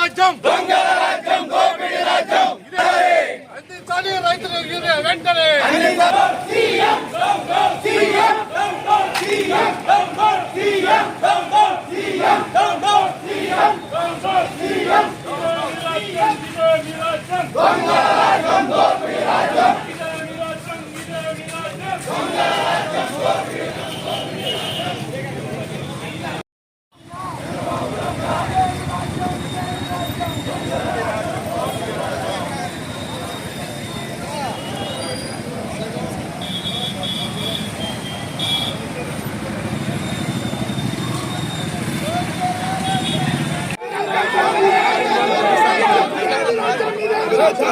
ఇదే మీ రాజ్యం ఇదే. అందించాలి ఒక్క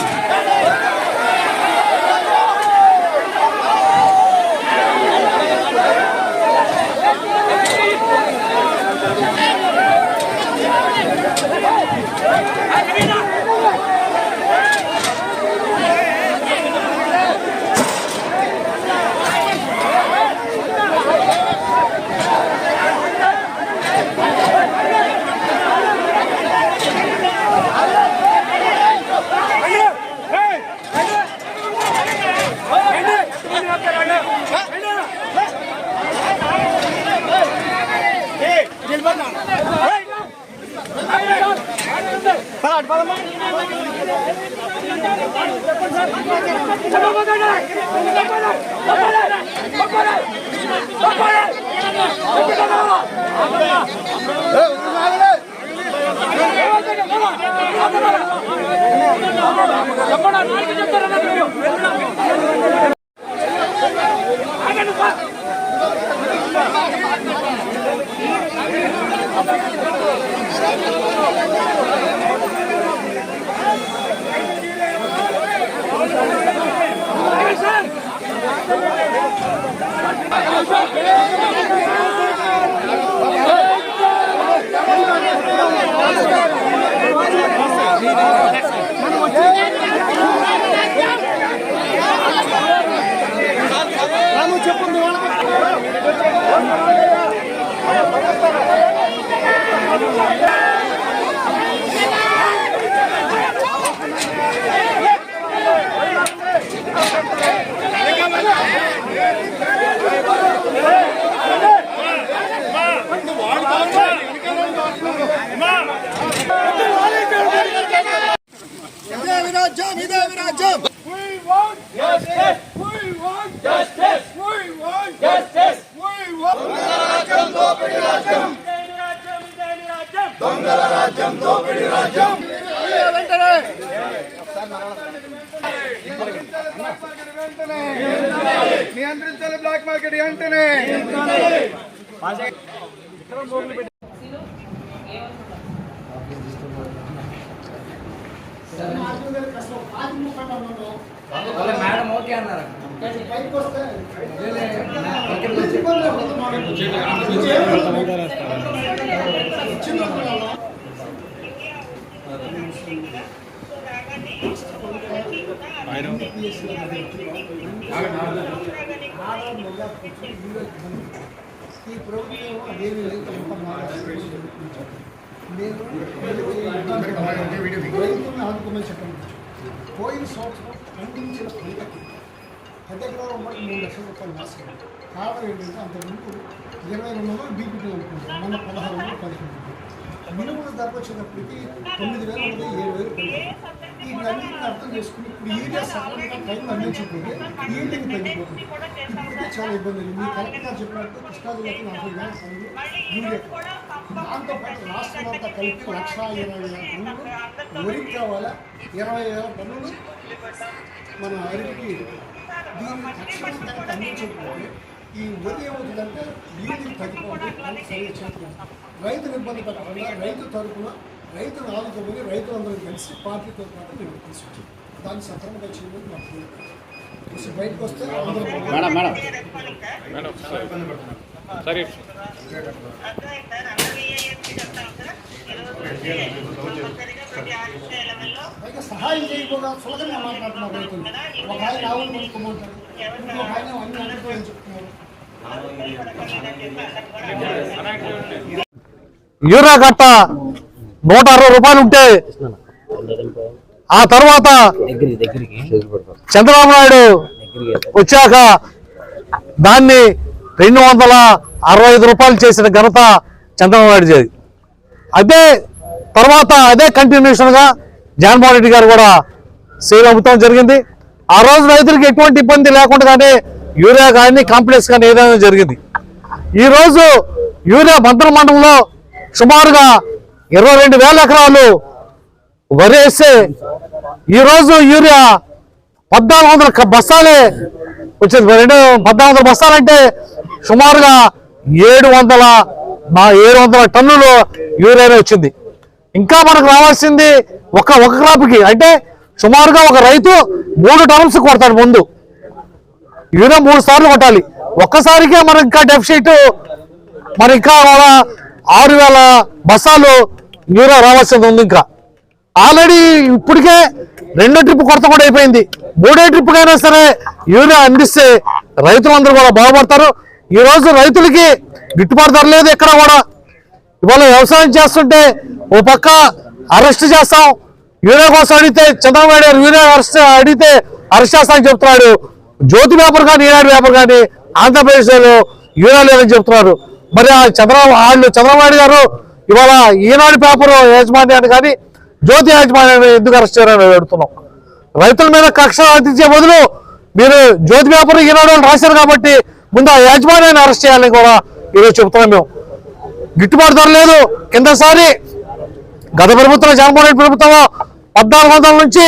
Hey, come here now! ఈ ప్రభుత్వం అదేమీ లేదు ఎంత మారాలి నేను రైతులను ఆదుకోమని చెప్పండి పోయిన సంవత్సరం పండించిన పంటకి పది ఎకరాల మనకి మూడు లక్షల రూపాయలు నాశనం కారణం ఏంటంటే అంతకుముందు ఇరవై రెండు వందలు బీపీటీ అనుకుంటాం మన పదహారు వందలు పదిహేను మినుముల ధర వచ్చేటప్పటికి తొమ్మిది వేలు ఏడు వేలు పెరిగాయి ఈ అన్నింటిని అర్థం చేసుకుని ఇప్పుడు ఏరియా సకాలంగా టైం అందించకపోతే ఈల్డింగ్ తగ్గిపోతుంది. ఇప్పటికే చాలా ఇబ్బంది ఉంది. మీ కలెక్టర్ గారు చెప్పినట్టు కృష్ణా జిల్లాకి నలభై వేల టన్నులు యూరియా దాంతో పాటు రాష్ట్రం అంతా కలిపి లక్ష ఇరవై వేల టన్నులు వరికి కావాలా ఇరవై వేల టన్నులు మన అరికి దీన్ని తక్షణం కనుక అందించకపోతే ఈ వరి ఏమవుతుందంటే ఈల్డింగ్ తగ్గిపోతుంది సరిగ్గా చేతులు రైతులు ఇబ్బంది పడకుండా రైతు తరపున రైతులు ఆదుకోమని రైతులందరూ కలిసి పార్టీతో పాటు మేము తీసుకొచ్చాం దాన్ని సక్రమంగా చేయమని మాకు బయటకు వస్తే అందరూ మేడం మేడం. సరే సహాయం చేయకుండా సులభంగా మాట్లాడుతున్నారు రైతులు. ఒక ఆయన ఆవులు కొనుక్కోమంటారు ఇంకొక ఆయన అన్ని అనుకోని చెప్తున్నారు. యూరియా కట్ట నూట అరవై రూపాయలు ఉంటే ఆ తర్వాత చంద్రబాబు నాయుడు వచ్చాక దాన్ని రెండు వందల అరవై ఐదు రూపాయలు చేసిన ఘనత చంద్రబాబు నాయుడు అదే తర్వాత అదే కంటిన్యూషన్గా జగన్మోహన్ రెడ్డి గారు కూడా సేల్ అమ్ముతాం జరిగింది. ఆ రోజు రైతులకు ఎటువంటి ఇబ్బంది లేకుండానే యూరియా కానీ కాంప్లెక్స్ కానీ ఏదైనా జరిగింది. ఈ రోజు యూరియా బంతల మండలంలో సుమారుగా ఇరవై రెండు వేల ఎకరాలు వరి వేస్తే ఈరోజు యూరియా పద్నాలుగు వందల బస్తాలే వచ్చింది. రెండు పద్నాలుగు వందల బస్తాలంటే సుమారుగా ఏడు వందల ఏడు వందల టన్నులు యూరియానే వచ్చింది. ఇంకా మనకు రావాల్సింది ఒక ఒక క్రాప్కి. అంటే సుమారుగా ఒక రైతు మూడు టన్స్ కొడతాడు ముందు. యూరియా మూడు సార్లు కొట్టాలి. ఒక్కసారికే మనం ఇంకా డెఫిసిట్ మరి ఇంకా ఆరు వేల బస్సాలు యూరియా రావాల్సింది ఉంది ఇంకా. ఆల్రెడీ ఇప్పటికే రెండో ట్రిప్ కొరత కూడా అయిపోయింది. మూడో ట్రిప్ సరే యూరియా అందిస్తే రైతులందరూ కూడా బాగుపడతారు. ఈ రోజు రైతులకి గిట్టుబాటు ధర లేదు ఎక్కడ కూడా. ఇవాళ వ్యవసాయం చేస్తుంటే ఓ పక్క అరెస్ట్ చేస్తాం. యూరియా కోసం అడిగితే చంద్రబాబు నాయుడు యూరియా అరెస్ట్ అడిగితే అరెస్ట్ చేస్తామని చెప్తున్నాడు. జ్యోతి పేపర్ కానీ ఈనాడు పేపర్ కానీ ఆంధ్రప్రదేశ్లో యూరియా లేదని చెప్తున్నారు. మరి ఆ చంద్రబాబు వాళ్ళు చంద్రబాబు నాయుడు గారు ఇవాళ ఈనాడు పేపర్ యాజమాన్యాన్ని కానీ జ్యోతి యాజమాన్యాన్ని ఎందుకు అరెస్ట్ చేయాలని అడుగుతున్నాం. రైతుల మీద కక్ష సాధించే బదులు మీరు జ్యోతి పేపర్ ఈనాడు వాళ్ళు రాశారు కాబట్టి ముందు ఆ యాజమాన్యాన్ని అరెస్ట్ చేయాలని కూడా ఈరోజు చెప్తున్నాం మేము. గిట్టుబాటు ధర లేదు. కిందసారి గత ప్రభుత్వం జగన్మోహన్ రెడ్డి ప్రభుత్వం పద్నాలుగు వందల నుంచి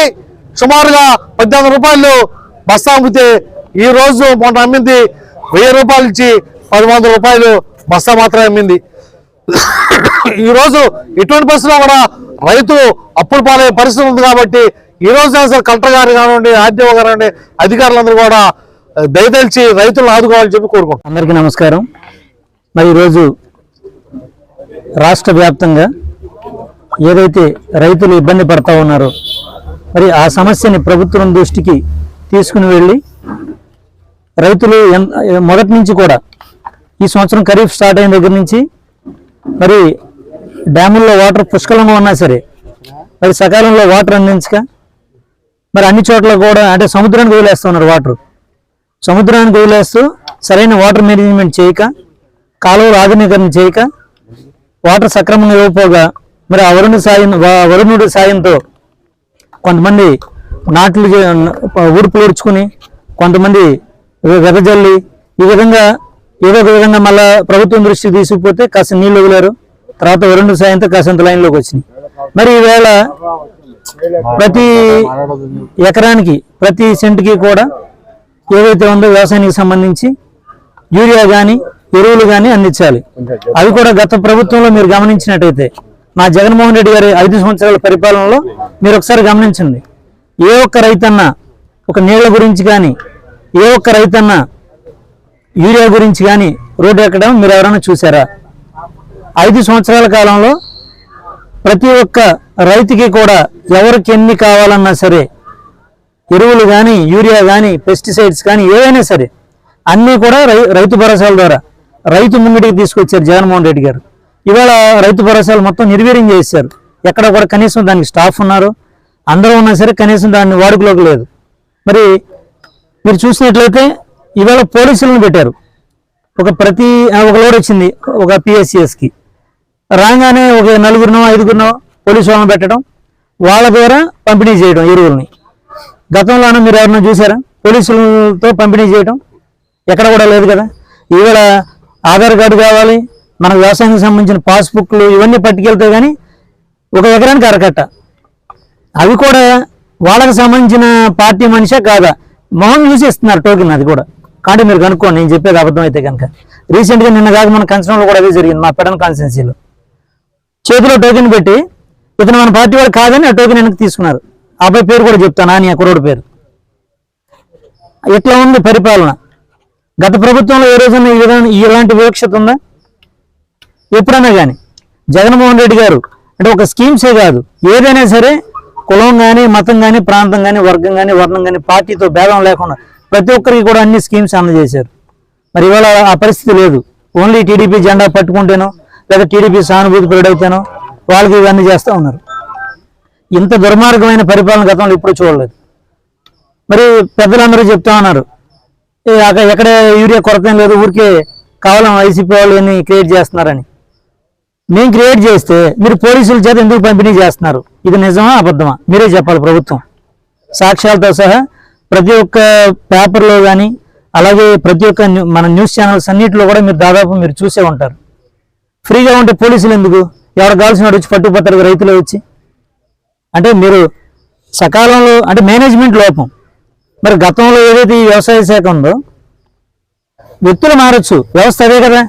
సుమారుగా పద్దెనిమిది రూపాయలు బస్తా అమ్మితే ఈ రోజు మొన్న అమ్మింది వెయ్యి రూపాయలు ఇచ్చి పది వందల రూపాయలు బస్తా మాత్రమే అమ్మింది. ఈరోజు ఇటువంటి ఎటువంటి పరిస్థితుల్లో కూడా రైతు అప్పులు పాలే పరిస్థితి ఉంది కాబట్టి ఈ రోజు అసలు కలెక్టర్ గారు కానివ్వండి ఆర్డీఓ గారు కానివ్వండి అధికారులందరూ కూడా దయతలిచి రైతులను ఆదుకోవాలని చెప్పి కోరుకుంటున్నాం. అందరికీ నమస్కారం. మరి ఈరోజు రాష్ట్ర వ్యాప్తంగా ఏదైతే రైతులు ఇబ్బంది పడతా ఉన్నారో మరి ఆ సమస్యని ప్రభుత్వం దృష్టికి తీసుకుని వెళ్ళి రైతులు మొదటి నుంచి కూడా ఈ సంవత్సరం ఖరీఫ్ స్టార్ట్ అయిన దగ్గర నుంచి మరి డ్యాముల్లో వాటర్ పుష్కలంగా ఉన్నా సరే మరి సకాలంలో వాటర్ అందించక మరి అన్ని చోట్ల కూడా అంటే సముద్రానికి వదిలేస్తున్నారు వాటర్. సముద్రానికి వదిలేస్తూ సరైన వాటర్ మేనేజ్మెంట్ చేయక కాలువలు ఆధునీకరణ చేయక వాటర్ సక్రమంగా ఇవ్వకపోగా మరి ఆ వరుణుడి సాయం వరుణుడి సాయంతో కొంతమంది నాట్లు ఊడుపులు ఊడ్చుకుని కొంతమంది వెదజల్లి ఈ విధంగా ఏదో ఒక విధంగా మళ్ళీ ప్రభుత్వం దృష్టికి తీసుకుపోతే కాస్త నీళ్ళు వదిలారు. తర్వాత రెండు సాయంతో కాసంత లైన్లోకి వచ్చినాయి. మరి ఈవేళ ప్రతి ఎకరానికి ప్రతి సెంటుకి కూడా ఏదైతే ఉందో వ్యవసాయానికి సంబంధించి యూరియా కానీ ఎరువులు కానీ అందించాలి. అవి కూడా గత ప్రభుత్వంలో మీరు గమనించినట్టయితే మా జగన్మోహన్ రెడ్డి గారి ఐదు సంవత్సరాల పరిపాలనలో మీరు ఒకసారి గమనించండి. ఏ ఒక్క రైతన్నా ఒక నీళ్ళ గురించి కానీ ఏ ఒక్క రైతన్నా యూరియా గురించి కానీ రోడ్డు ఎక్కడం మీరు ఎవరైనా చూసారా? ఐదు సంవత్సరాల కాలంలో ప్రతి ఒక్క రైతుకి కూడా ఎవరికి ఎన్ని కావాలన్నా సరే ఎరువులు కానీ యూరియా కానీ పెస్టిసైడ్స్ కానీ ఏవైనా సరే అన్నీ కూడా రై- రైతు భరోసాల ద్వారా రైతు ముంగిటికి తీసుకొచ్చారు జగన్మోహన్ రెడ్డి గారు. ఇవాళ రైతు భరోసాలు మొత్తం నిర్వీర్యం చేశారు. ఎక్కడ కూడా కనీసం దానికి స్టాఫ్ ఉన్నారు. అందరూ ఉన్నా సరే కనీసం దాన్ని వాడుకలోకి లేదు. మరి మీరు చూసినట్లయితే ఇవాళ పోలీసులను పెట్టారు. ఒక ప్రతి ఒక లోడ్ వచ్చింది ఒక పిఎస్సిఎస్కి రాగానే ఒక నలుగురినో ఐదుగురినో పోలీసు వాళ్ళని పెట్టడం వాళ్ళ ద్వారా పంపిణీ చేయడం ఎరువుల్ని గతంలోనూ మీరు ఎవరినో చూసారా? పోలీసులతో పంపిణీ చేయడం ఎక్కడ కూడా లేదు కదా. ఇవాళ ఆధార్ కార్డు కావాలి మనకు వ్యవసాయానికి సంబంధించిన పాస్బుక్లు ఇవన్నీ పట్టుకెళ్తే కానీ ఒక ఎకరానికి అరకట్ట. అవి కూడా వాళ్ళకి సంబంధించిన పార్టీ మనిషే కాదా? మొహం చూసి ఇస్తున్నారు టోకెన్ అది కూడా. కాబట్టి మీరు కనుక్కోండి నేను చెప్పేది అబద్ధం అయితే కనుక. రీసెంట్గా నిన్న కాక మన కంచనంలో కూడా అదే జరిగింది మా పెడన్ కాన్స్టిట్యున్సీలో చేతిలో టోకెన్ పెట్టి ఇతను మన పార్టీ వాడు కాదని ఆ టోకెన్ వెనక్కి తీసుకున్నారు. అబ్బాయి పేరు కూడా చెప్తాను అని ఆ కుర్రోడు పేరు. ఎట్లా ఉంది పరిపాలన? గత ప్రభుత్వంలో ఏ రోజున ఈ విధానం ఇలాంటి వివక్షత ఉందా? ఎప్పుడైనా కానీ జగన్మోహన్ రెడ్డి గారు అంటే ఒక స్కీమ్సే కాదు. ఏదైనా సరే కులం కానీ మతం కానీ ప్రాంతం కానీ వర్గం కానీ వర్ణం కానీ పార్టీతో భేదం లేకుండా ప్రతి ఒక్కరికి కూడా అన్ని స్కీమ్స్ అందజేశారు మరి ఇవాళ ఆ పరిస్థితి లేదు. ఓన్లీ టీడీపీ జెండా పట్టుకుంటేనో లేదా టీడీపీ సానుభూతి పెరుడైతేనో వాళ్ళకి ఇవన్నీ చేస్తూ ఉన్నారు. ఇంత దుర్మార్గమైన పరిపాలన గతంలో ఇప్పుడు చూడలేదు. మరి పెద్దలందరూ చెప్తా ఉన్నారు. అక్కడ ఎక్కడ యూరియా కొరత లేదు ఊరికే కావాలని వైసీపీ వాళ్ళు ఎన్ని క్రియేట్ చేస్తున్నారని. మేము క్రియేట్ చేస్తే మీరు పోలీసుల చేత ఎందుకు పంపిణీ చేస్తున్నారు? ఇది నిజమా అబద్ధమా? మీరే చెప్పాలి ప్రభుత్వం. సాక్ష్యాలతో సహా ప్రతి ఒక్క పేపర్లో కానీ అలాగే ప్రతి ఒక్క న్యూ- మన న్యూస్ ఛానల్స్ అన్నింటిలో కూడా మీరు దాదాపు మీరు చూసే ఉంటారు. ఫ్రీగా ఉంటే పోలీసులు ఎందుకు? ఎవరు కావాల్సిన వాడు వచ్చి పట్టుకుపోతారు రైతులు వచ్చి? అంటే మీరు సకాలంలో అంటే మేనేజ్మెంట్ లోపం. మరి గతంలో ఏదైతే ఈ వ్యవసాయ శాఖ ఉందో వ్యక్తులు మారచ్చు. వ్యవస్థ అదే కదా.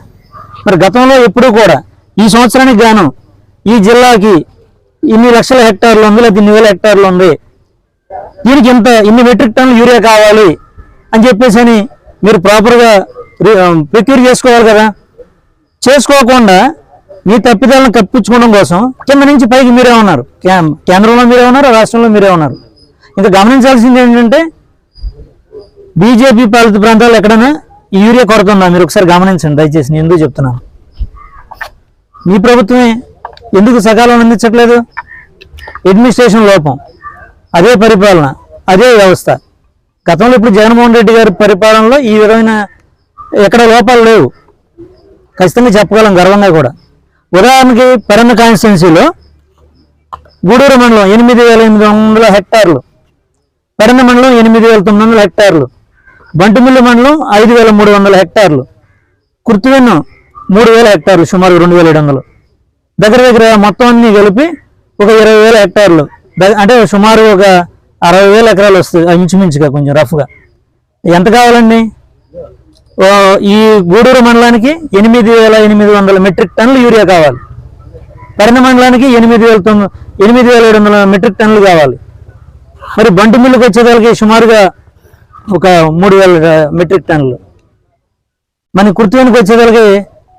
మరి గతంలో ఎప్పుడూ కూడా ఈ సంవత్సరానికి గాను ఈ జిల్లాకి ఇన్ని లక్షల హెక్టార్లు ఉంది లేదా ఇన్ని వేల హెక్టార్లు ఉంది. దీనికి ఇంత ఇన్ని మెట్రిక్ టన్నులు యూరియా కావాలి అని చెప్పేసి అని మీరు ప్రాపర్గా ప్రిక్యూర్ చేసుకోవాలి కదా. చేసుకోకుండా మీ తప్పిదాలను కప్పించుకోవడం కోసం కింద నుంచి పైకి మీరే ఉన్నారు. కేంద్రంలో మీరే ఉన్నారు రాష్ట్రంలో మీరే ఉన్నారు. ఇంకా గమనించాల్సింది ఏంటంటే బీజేపీ పాలిత ప్రాంతాల్లో ఎక్కడైనా ఈ యూరియా కొరత ఉందా? మీరు ఒకసారి గమనించండి దయచేసి నేను ఎందుకు చెప్తున్నాను. మీ ప్రభుత్వమే ఎందుకు సకాలం అందించట్లేదు? అడ్మినిస్ట్రేషన్ లోపం. అదే పరిపాలన అదే వ్యవస్థ. గతంలో ఇప్పుడు జగన్మోహన్ రెడ్డి గారి పరిపాలనలో ఈ విధమైన ఎక్కడ లోపాలు లేవు. ఖచ్చితంగా చెప్పగలం గర్వంగా కూడా. ఉదాహరణకి పెరన్న కాన్స్టిట్యున్సీలో గూడూరు మండలం ఎనిమిది వేల ఎనిమిది వందల హెక్టార్లు పెరన్న మండలం ఎనిమిది వేల తొమ్మిది వందల హెక్టార్లు బంటుమిల్లి మండలం ఐదు వేల మూడు వందల హెక్టార్లు కుర్తివెన్ను మూడు వేల హెక్టార్లు సుమారు రెండు వేల ఏడు వందలు. దగ్గర దగ్గర మొత్తం అన్ని కలిపి ఒక ఇరవై వేల హెక్టార్లు. అంటే సుమారు ఒక అరవై వేల ఎకరాలు వస్తుంది. ఇంచుమించుగా కొంచెం రఫ్గా ఎంత కావాలండి? ఓ, ఈ గూడూరు మండలానికి ఎనిమిది వేల ఎనిమిది వందల మెట్రిక్ టన్నులు యూరియా కావాలి. పరిణ మండలానికి ఎనిమిది వేల తొమ్మిది ఎనిమిది వేల ఏడు వందల మెట్రిక్ టన్నులు కావాలి. మరి బంటి మిల్లుకి వచ్చేదానికి సుమారుగా ఒక మూడు వేల మెట్రిక్ టన్నులు. మన కుర్తివెనికి వచ్చేదానికి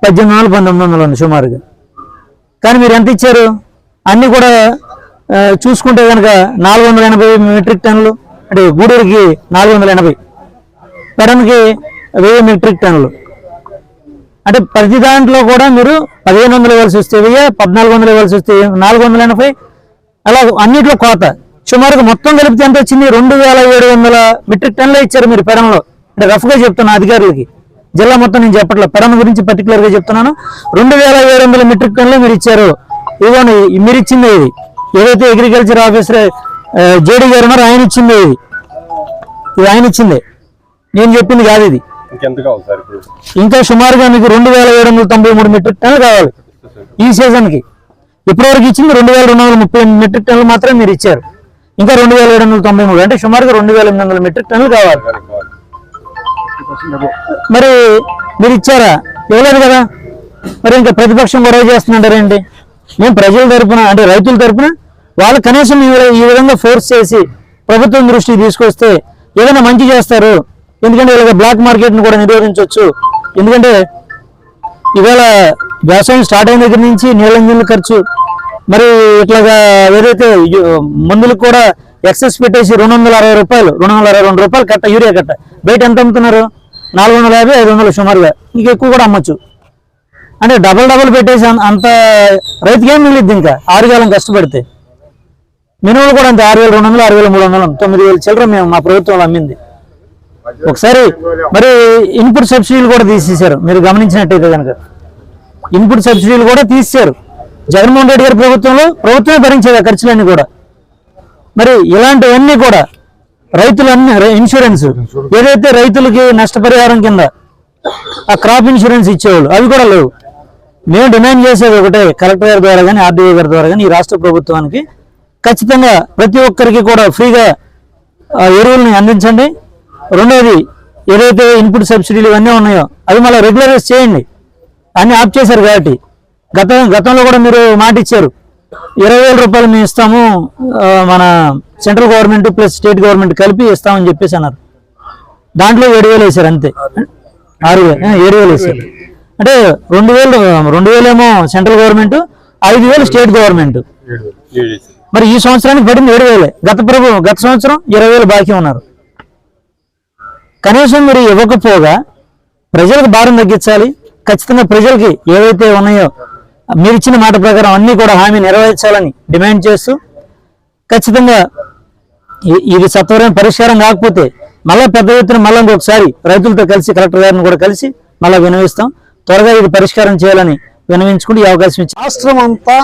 పద్దెనిమిది వందలు పంతొమ్మిది వందలు ఉంది సుమారుగా. కానీ మీరు ఎంత ఇచ్చారు? అన్నీ కూడా చూసుకుంటే కనుక నాలుగు వందల ఎనభై మెట్రిక్ టన్నులు అంటే గూడూరుకి నాలుగు వందల ఎనభై. పెడన్కి వెయ్యి మెట్రిక్ టన్నులు. అంటే ప్రతి దాంట్లో కూడా మీరు పదిహేను వందలు ఇవ్వాల్సి వస్తే వెయ్యి పద్నాలుగు వందలు ఇవ్వాల్సి వస్తే నాలుగు వందల ఎనభై. అలా అన్నిట్లో కోత సుమారుగా మొత్తం కలిపితే ఎంత వచ్చింది? రెండు వేల ఏడు వందల మెట్రిక్ టన్నులే ఇచ్చారు మీరు పెడంలో అంటే రఫ్గా చెప్తున్నా అధికారులకి. జిల్లా మొత్తం నేను చెప్పట్లేదు పెడన్ గురించి పర్టికులర్గా చెప్తున్నాను. రెండు వేల ఏడు వందల మెట్రిక్ టన్నులే మీరు ఇచ్చారు. ఇదిగోండి మీరు ఇచ్చింది ఇది. ఏదైతే అగ్రికల్చర్ ఆఫీసర్ జేడీ గారు ఉన్నారో ఆయన ఇచ్చింది. ఇది ఇది ఆయన ఇచ్చిందే. నేను చెప్పింది కాదు ఇది. ఇంకా సుమారుగా మీకు రెండు వేల ఏడు వందల తొంభై మూడు మెట్రిక్ టన్నులు కావాలి. ఈ సీజన్కి. ఇప్పటివరకు ఇచ్చింది రెండు వేల రెండు వందల ముప్పై ఎనిమిది మెట్రిక్ టన్నులు మాత్రమే మీరు ఇచ్చారు. ఇంకా రెండు వేల ఏడు వందల తొంభై మూడు అంటే సుమారుగా రెండు వేల ఎనిమిది వందల మెట్రిక్ టన్నులు కావాలి. మరి మీరు ఇచ్చారా? ఇవ్వలేదు కదా? మరి ఇంకా ప్రతిపక్షం గొడవ చేస్తున్నారండి మేము ప్రజల తరపున అంటే రైతుల తరపున వాళ్ళు కనీసం ఈ ఈ విధంగా ఫోర్స్ చేసి ప్రభుత్వం దృష్టికి తీసుకొస్తే ఏదైనా మంచి చేస్తారు. ఎందుకంటే ఇలాగ బ్లాక్ మార్కెట్ని కూడా నిరోధించవచ్చు ఎందుకంటే ఇవాళ వ్యవసాయం స్టార్ట్ అయిన దగ్గర నుంచి నీళ్ళ ఇంజిన్ల ఖర్చు మరి ఇట్లాగా ఏదైతే మందులకు కూడా ఎక్సెస్ పెట్టేసి రెండు వందల అరవై రూపాయలు రెండు వందల అరవై రెండు రూపాయలు కట్ట యూరియా కట్ట. బయట ఎంత అమ్ముతున్నారు? నాలుగు వందల యాభై ఐదు వందలు సుమారుగా. ఇంకా ఎక్కువ కూడా అమ్మచ్చు. అంటే డబల్ డబల్ పెట్టేసి అంత రైతుకి ఏం మిగిలిద్ది ఇంకా? ఆరుగాలం కష్టపడితే. మినిమం కూడా అంతే ఆరు వేల రెండు వందలు ఆరు వేల మూడు వందలు తొమ్మిది వేలు చిల్లర మేము మా ప్రభుత్వంలో అమ్మింది. ఒకసారి మరి ఇన్పుట్ సబ్సిడీలు కూడా తీసేశారు. మీరు గమనించినట్టయితే కనుక. ఇన్పుట్ సబ్సిడీలు కూడా తీసేశారు. జగన్మోహన్ రెడ్డి గారి ప్రభుత్వంలో ప్రభుత్వమే భరించేది ఖర్చులన్నీ కూడా. మరి ఇలాంటివన్నీ కూడా రైతులన్నీ ఇన్సూరెన్స్ ఏదైతే రైతులకి నష్టపరిహారం కింద ఆ క్రాప్ ఇన్సూరెన్స్ ఇచ్చేవాళ్ళు అవి కూడా లేవు. మేము డిమాండ్ చేసేది ఒకటే కలెక్టర్ గారి ద్వారా కానీ ఆర్డీఓ గారి ద్వారా కానీ ఈ రాష్ట్ర ప్రభుత్వానికి ఖచ్చితంగా ప్రతి ఒక్కరికి కూడా ఫ్రీగా ఎరువులను అందించండి. రెండోది ఏదైతే ఇన్పుట్ సబ్సిడీలు ఇవన్నీ ఉన్నాయో అవి మళ్ళీ రెగ్యులరైజ్ చేయండి. అన్ని ఆప్ చేశారు కాబట్టి. గత గతంలో కూడా మీరు మాట ఇచ్చారు. ఇరవై వేల రూపాయలు మేము ఇస్తాము మన central government plus state government కలిపి ఇస్తామని చెప్పేసి అన్నారు. దాంట్లో ఏడు వేలు వేశారు అంతే. ఆరు వేలు ఏడు వేలు వేశారు. అంటే రెండు వేలు రెండు వేలేమో సెంట్రల్ గవర్నమెంట్ ఐదు వేలు స్టేట్ గవర్నమెంట్ మరి ఈ సంవత్సరానికి పడింది ఏడు వేలే. గత ప్రభు గత సంవత్సరం ఇరవై వేలు బాకీ ఉన్నారు. కనీసం మీరు ఇవ్వకపోగా ప్రజలకు భారం తగ్గించాలి. ఖచ్చితంగా ప్రజలకి ఏవైతే ఉన్నాయో మీరు ఇచ్చిన మాట ప్రకారం అన్ని కూడా హామీ నెరవేర్చాలని డిమాండ్ చేస్తూ ఖచ్చితంగా ఇది సత్వరం పరిష్కారం కాకపోతే మళ్ళీ పెద్ద ఎత్తున మళ్ళీ ఇంకొకసారి రైతులతో కలిసి కలెక్టర్ గారిని కూడా కలిసి మళ్ళీ వినవిస్తాం. త్వరగా ఇది పరిష్కారం చేయాలని వినవించుకుంటూ ఈ అవకాశం ఇచ్చి రాష్ట్రం అంతా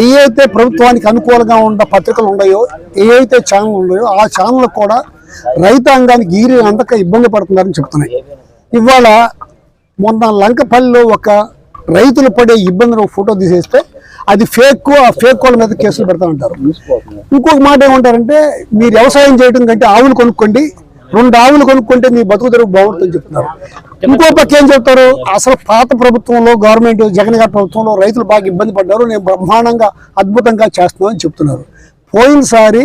ఏవైతే ప్రభుత్వానికి అనుకూలంగా ఉన్న పత్రికలు ఉన్నాయో ఏవైతే ఛానల్ ఉన్నాయో ఆ ఛానల్ కూడా రైతాంగానికి ఈరి అందక ఇబ్బంది పడుతున్నారని చెప్తున్నాయి. ఇవాళ మొన్న లంకపల్లిలో ఒక రైతులు పడే ఇబ్బందులు ఫోటో తీసేస్తే అది ఫేక్ ఆ ఫేక్ వాళ్ళ మీద కేసులు పెడతామంటారు ఇంకొక మాట ఏమంటారంటే మీరు వ్యవసాయం చేయడం కంటే ఆవులు కొనుక్కోండి రెండు ఆవులు కొనుక్కుంటే మీ బతుకు తెరుగు బాగుంటుందని చెప్తున్నారు. ఇంకో పక్క ఏం చెప్తారు? అసలు పాత ప్రభుత్వంలో గవర్నమెంట్ జగన్ గారి ప్రభుత్వంలో రైతులు బాగా ఇబ్బంది పడ్డారు. నేను బ్రహ్మాండంగా అద్భుతంగా చేస్తున్నాను అని చెప్తున్నారు. పోయినసారి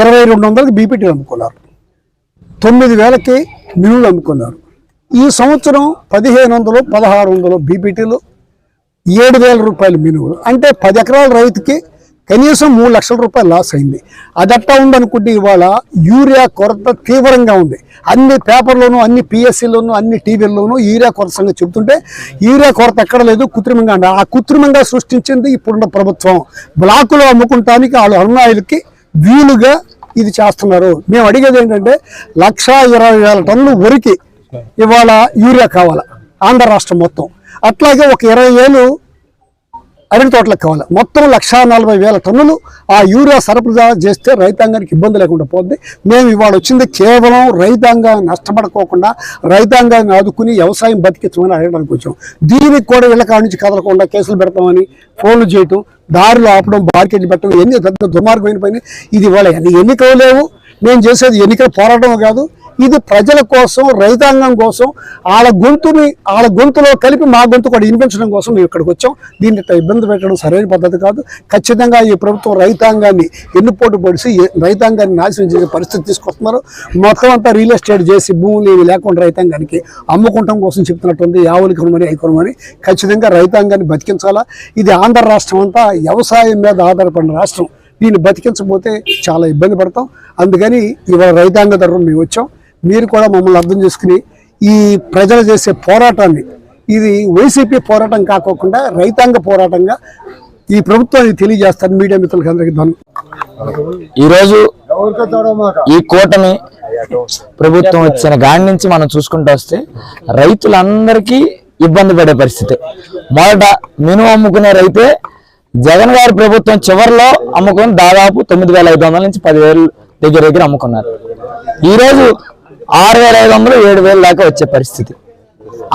ఇరవై రెండు వందలకి బీపీటీలు అమ్ముకున్నారు. తొమ్మిది వేలకి మినులు అమ్ముకున్నారు. ఈ సంవత్సరం పదిహేను వందలు పదహారు వందలు బీపీటీలు ఏడు వేల రూపాయలు మినువులు అంటే పది ఎకరాల రైతుకి కనీసం మూడు లక్షల రూపాయలు లాస్ అయింది. అదట్టా ఉందనుకుంటే ఇవాళ యూరియా కొరత తీవ్రంగా ఉంది. అన్ని పేపర్లోనూ అన్ని పిఎస్సీలోనూ అన్ని టీవీల్లోనూ యూరియా కొరత సంగతి చెబుతుంటే యూరియా కొరత ఎక్కడ లేదు కృత్రిమంగా ఆ కృత్రిమంగా సృష్టించింది ఇప్పుడున్న ప్రభుత్వం. బ్లాకులో అమ్ముకుంటానికి వాళ్ళు అరుణాయులకి వీలుగా ఇది చేస్తున్నారు. మేము అడిగేది ఏంటంటే లక్షా ఇరవై వేల టన్నులు వరికి ఇవాళ యూరియా కావాలా? ఆంధ్ర రాష్ట్రం మొత్తం. అట్లాగే ఒక ఇరవై వేలు అరటి తోటలకు కావాలి. మొత్తం లక్షా నలభై వేల టన్నులు ఆ యూరియా సరఫరా చేస్తే రైతాంగానికి ఇబ్బంది లేకుండా పోద్ది. మేము ఇవాళ వచ్చింది కేవలం రైతాంగాన్ని నష్టపడుకోకుండా రైతాంగాన్ని ఆదుకుని వ్యవసాయం బతికించమని అడగడానికి వచ్చాం. దీనికి కూడా వీళ్ళ నుంచి కదలకుండా కేసులు పెడతామని ఫోన్లు చేయటం దారిలో ఆపడం బార్కెట్లు పెట్టడం ఎన్ని పెద్ద దుర్మార్గమైన పని ఇది ఇవాళ ఎన్నికలు లేవు. మేము చేసేది ఎన్నికల పోరాటం కాదు. ఇది ప్రజల కోసం రైతాంగం కోసం వాళ్ళ గొంతుని వాళ్ళ గొంతులో కలిపి మా గొంతు కూడా వినిపించడం కోసం మేము ఇక్కడికి వచ్చాం. దీన్ని ఇబ్బంది పెట్టడం సరైన పద్ధతి కాదు. ఖచ్చితంగా ఈ ప్రభుత్వం రైతాంగాన్ని ఎన్నుపోటు పొడిసి రైతాంగాన్ని నాశనం చేసే పరిస్థితి తీసుకొస్తున్నారు. మొత్తం అంతా రియల్ ఎస్టేట్ చేసి భూములు ఇవి లేకుండా రైతాంగానికి అమ్ముకుంటాం కోసం చెప్తున్నట్టుంది యావులు కొనమని అవి కొనమని ఖచ్చితంగా రైతాంగాన్ని బతికించాలా? ఇది ఆంధ్ర రాష్ట్రం అంతా వ్యవసాయం మీద ఆధారపడిన రాష్ట్రం. దీన్ని బతికించకపోతే చాలా ఇబ్బంది పడతాం. అందుకని ఇవాళ రైతాంగ తరఫున మేము వచ్చాం. మీరు కూడా మమ్మల్ని అర్థం చేసుకుని ఈ ప్రజలు చేసే పోరాటాన్ని ఇది వైసీపీ పోరాటం కాకోకుండా రైతాంగ పోరాటంగా ఈ ప్రభుత్వాన్ని తెలియజేస్తాను. మీడియా మిత్రులకి అందరికీ ధన్యవాదాలు. ఈరోజు ఈ కూటమి ప్రభుత్వం వచ్చిన గాడి నుంచి మనం చూసుకుంటూ వస్తే రైతులందరికీ ఇబ్బంది పడే పరిస్థితి. మొదట మినుము అమ్ముకునే రైతే జగన్ గారి ప్రభుత్వం చివరిలో అమ్ముకుని దాదాపు తొమ్మిది వేల ఐదు వందల నుంచి పదివేలు దగ్గర దగ్గర అమ్ముకున్నారు. ఈరోజు ఆరు వేల ఐదు వందలు ఏడు వేలు దాకా వచ్చే పరిస్థితి.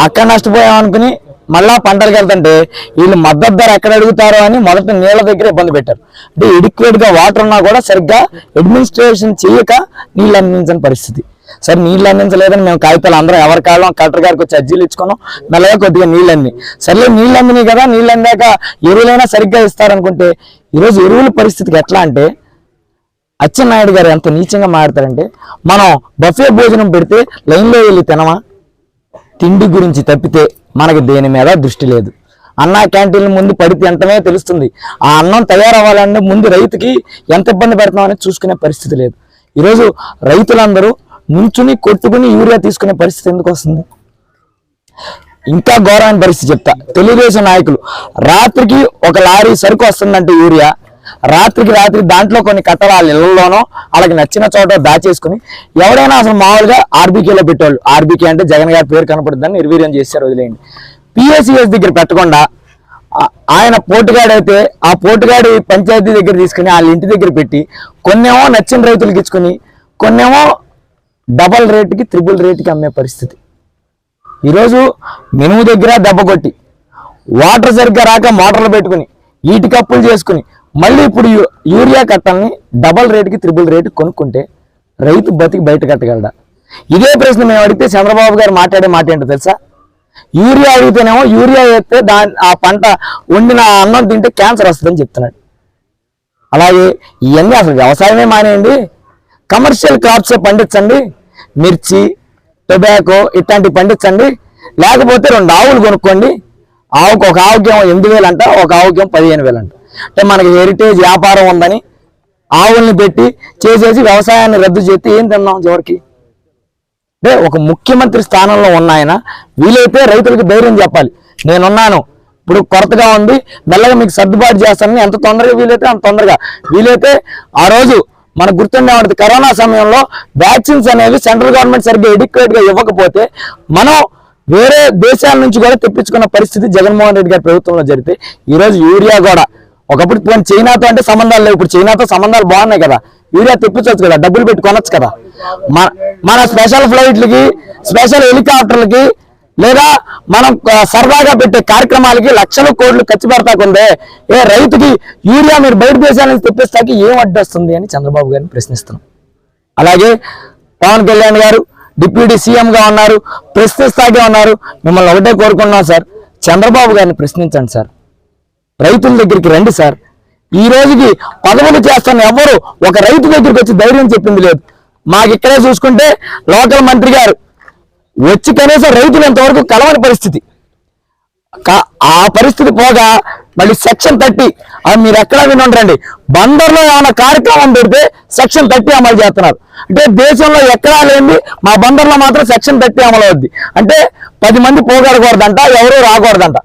అక్కడ నష్టపోయాం అనుకుని మళ్ళా పంటలకు వెళ్తుంటే వీళ్ళు మద్దతు ధర ఎక్కడ అడుగుతారో అని మొదట నీళ్ళ దగ్గర ఇబ్బంది పెట్టారు. అంటే ఎడిక్వేట్గా వాటర్ ఉన్నా కూడా సరిగ్గా అడ్మినిస్ట్రేషన్ చేయక నీళ్ళు అందించని పరిస్థితి. సరే నీళ్ళు అందించలేదని మేము కాగితాలు అందరం ఎవరి కాలం కలెక్టర్ గారికి వచ్చి అర్జీలు ఇచ్చుకున్నాం. మెల్లగా కొద్దిగా నీళ్ళు అంది. సరే నీళ్ళు అందినాయి కదా నీళ్ళు అందాక ఎరువులైనా సరిగ్గా ఇస్తారనుకుంటే ఈరోజు ఎరువుల పరిస్థితికి ఎట్లా అంటే అచ్చెన్నాయుడు గారు ఎంత నీచంగా మాట్లాడతారంటే మనం బఫే భోజనం పెడితే లైన్లో వెళ్ళి తినమా? తిండి గురించి తప్పితే మనకి దేని మీద దృష్టి లేదు. అన్న క్యాంటీన్ ముందు పడి తింటమే తెలుస్తుంది. ఆ అన్నం తయారవ్వాలంటే ముందు రైతుకి ఎంత ఇబ్బంది పెడతామని చూసుకునే పరిస్థితి లేదు. ఈరోజు రైతులందరూ నుంచుని కొట్టుకుని యూరియా తీసుకునే పరిస్థితి ఎందుకు వస్తుంది? ఇంకా ఘోరమైన పరిస్థితి చెప్తా. తెలుగుదేశం నాయకులు రాత్రికి ఒక లారీ సరుకు వస్తుందంటే యూరియా రాత్రికి రాత్రి దాంట్లో కొన్ని కట్టలు వాళ్ళ ఇళ్ళలోనో వాళ్ళకి నచ్చిన చోట దాచేసుకుని ఎవడైనా అసలు మామూలుగా ఆర్బీకేలో పెట్టేవాళ్ళు. ఆర్బీకే అంటే జగన్ గారి పేరు కనపడుతుందని నిర్వీర్యం చేశారు వదిలేయండి. పిఎస్సిఎస్ దగ్గర పెట్టకుండా ఆయన ఆయన పోటుగాడైతే ఆ పోటుగాడి పంచాయతీ దగ్గర తీసుకుని వాళ్ళ ఇంటి దగ్గర పెట్టి కొన్నేమో నచ్చిన రైతులకు ఇచ్చుకొని కొన్నేమో డబల్ రేటుకి త్రిబుల్ రేటుకి అమ్మే పరిస్థితి. ఈరోజు మినుము దగ్గర దెబ్బ కొట్టి వాటర్ సరిగ్గా రాక మోటార్లు పెట్టుకుని ఈటి కప్పులు చేసుకుని మళ్ళీ ఇప్పుడు యూ- యూరియా కట్టల్ని డబల్ రేటుకి త్రిబుల్ రేటు కొనుక్కుంటే రైతు బతికి బయట కట్టగలడా? ఇదే ప్రశ్న మేము అడిగితే చంద్రబాబు గారు మాట్లాడే మాట ఏంటో తెలుసా? యూరియా అడిగితేనేమో యూరియా వేస్తే దాని ఆ పంట వండిన అన్నం తింటే క్యాన్సర్ వస్తుందని చెప్తున్నాడు. అలాగే ఇవన్నీ అసలు వ్యవసాయమే మానేయండి. కమర్షియల్ క్రాప్సే పండించండి. మిర్చి టొబాకో ఇట్లాంటివి పండించండి. లేకపోతే రెండు ఆవులు కొనుక్కోండి. ఆవుకు ఒక ఆవుకేమో ఎనిమిది వేలు అంట ఒక ఆవుకేమో పదిహేను వేలు అంట. అంటే మనకి హెరిటేజ్ వ్యాపారం ఉందని ఆవుల్ని పెట్టి చేసేసి వ్యవసాయాన్ని రద్దు చేస్తే ఏం తిన్నాం చివరికి? అంటే ఒక ముఖ్యమంత్రి స్థానంలో ఉన్న ఆయన వీలైతే రైతులకు ధైర్యం చెప్పాలి. నేనున్నాను. ఇప్పుడు కొరతగా ఉంది. మెల్లగా మీకు సర్దుబాటు చేస్తానని ఎంత తొందరగా వీలైతే అంత తొందరగా. వీలైతే ఆ రోజు మనకు గుర్తుండే ఉంటుంది కరోనా సమయంలో వ్యాక్సిన్స్ అనేవి సెంట్రల్ గవర్నమెంట్ సరిగ్గా ఎడిక్వేట్ ఇవ్వకపోతే మనం వేరే దేశాల నుంచి కూడా తెప్పించుకున్న పరిస్థితి జగన్మోహన్ రెడ్డి గారి ప్రభుత్వంలో జరిగితే ఈ రోజు యూరియా కూడా ఒకప్పుడు పోనీ చైనాతో అంటే సంబంధాలు లేవు. ఇప్పుడు చైనాతో సంబంధాలు బాగున్నాయి కదా. యూరియా తెప్పించవచ్చు కదా. డబ్బులు పెట్టి కొనొచ్చు కదా. మన మన స్పెషల్ ఫ్లైట్లకి స్పెషల్ హెలికాప్టర్లకి లేదా మనం సరదాగా పెట్టే కార్యక్రమాలకి లక్షల కోట్లు ఖర్చు పెడతాకుందే ఏ రైతుకి యూరియా మీరు బయట దేశాల తెప్పిస్తాకి ఏం అడ్డొస్తుంది అని చంద్రబాబు గారిని ప్రశ్నిస్తున్నాం. అలాగే పవన్ కళ్యాణ్ గారు డిప్యూటీ సీఎంగా ఉన్నారు ప్రశ్నిస్తాగే ఉన్నారు. మిమ్మల్ని ఒకటే కోరుకున్నాం సార్. చంద్రబాబు గారిని ప్రశ్నించండి సార్. రైతుల దగ్గరికి రండి సార్. ఈ రోజుకి పదవులు చేస్తున్న ఎవరు? ఒక రైతు దగ్గరికి వచ్చి ధైర్యం చెప్పింది లేదు. మాకు ఇక్కడే చూసుకుంటే లోకల్ మంత్రి గారు వచ్చి కనీసం రైతులు ఇంతవరకు కలవని పరిస్థితి. ఆ పరిస్థితి పోగా మళ్ళీ సెక్షన్ థర్టీ. అది మీరు ఎక్కడా వినుండండి బందర్లో ఏమైనా కార్యక్రమం పెడితే సెక్షన్ థర్టీ అమలు చేస్తున్నారు. అంటే దేశంలో ఎక్కడా లేని మా బందర్లో మాత్రం సెక్షన్ థర్టీ అమలు అవుద్ది అంటే పది మంది పోగొడకూడదంట ఎవరు రాకూడదంట.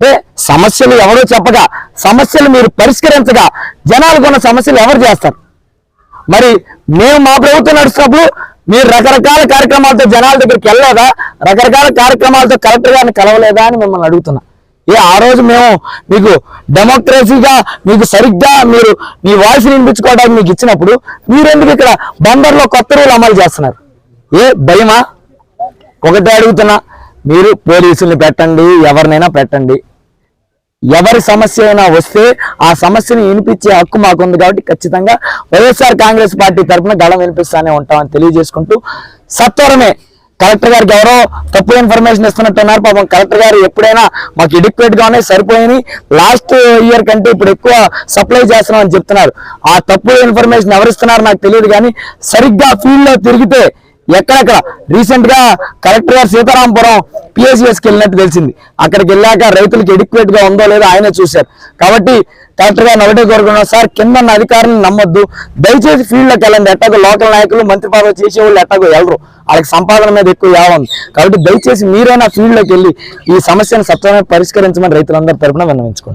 అంటే సమస్యలు ఎవరో చెప్పగా సమస్యలు మీరు పరిష్కరించగా జనాలకు ఉన్న సమస్యలు ఎవరు చేస్తారు? మరి మేము మా ప్రభుత్వం నడుస్తున్నప్పుడు మీరు రకరకాల కార్యక్రమాలతో జనాల దగ్గరికి వెళ్ళలేదా? రకరకాల కార్యక్రమాలతో కలెక్టర్ గారిని కలవలేదా అని మిమ్మల్ని అడుగుతున్నా. ఏ ఆ రోజు మేము మీకు డెమోక్రసీగా మీకు సరిగ్గా మీరు మీ వాయిస్ వినిపించుకోవడానికి మీకు ఇచ్చినప్పుడు మీరెందుకు ఇక్కడ బందర్లో కొత్త రూల్ అమలు చేస్తున్నారు? ఏ భయమా? ఒకటే అడుగుతున్నా. మీరు పోలీసుల్ని పెట్టండి ఎవరినైనా పెట్టండి. ఎవరి సమస్య అయినా వస్తే ఆ సమస్యను వినిపించే హక్కు మాకుంది కాబట్టి ఖచ్చితంగా వైఎస్ఆర్ కాంగ్రెస్ పార్టీ తరఫున గళం వినిపిస్తానే ఉంటామని తెలియజేసుకుంటూ సత్వరమే. కలెక్టర్ గారికి ఎవరో తప్పు ఇన్ఫర్మేషన్ ఇస్తున్నట్టున్నారు. పాపం కలెక్టర్ గారు ఎప్పుడైనా మాకు ఎడిక్వేట్ గానే సరిపోయినాయి. లాస్ట్ ఇయర్ కంటే ఇప్పుడు ఎక్కువ సప్లై చేస్తున్నామని చెప్తున్నారు. ఆ తప్పు ఇన్ఫర్మేషన్ ఎవరిస్తున్నారు నాకు తెలియదు కానీ సరిగ్గా ఫీల్డ్లో తిరిగితే ఎక్కడెక్కడ? రీసెంట్గా కలెక్టర్ గారు సీతారాంపురం పిఎస్సిఎస్కి వెళ్ళినట్టు తెలిసింది. అక్కడికి వెళ్ళాక రైతులకు ఎడిక్వేట్గా ఉందో లేదో ఆయనే చూశారు. కాబట్టి కలెక్టర్ గారు ఒకటే కోరుకున్నాం సార్ కింద అధికారులను నమ్మొద్దు. దయచేసి ఫీల్డ్లోకి వెళ్ళండి. ఎట్టాగో లోకల్ నాయకులు మంత్రి పదవి చేసే వాళ్ళు ఎట్టాగో వెళ్ళరు. వాళ్ళకి సంపాదన మీద ఎక్కువ యావం కాబట్టి దయచేసి మీరైనా ఫీల్డ్లోకి వెళ్ళి ఈ సమస్యను సత్వరమే పరిష్కరించమని రైతులందరి తరఫున విన్నవించుకోండి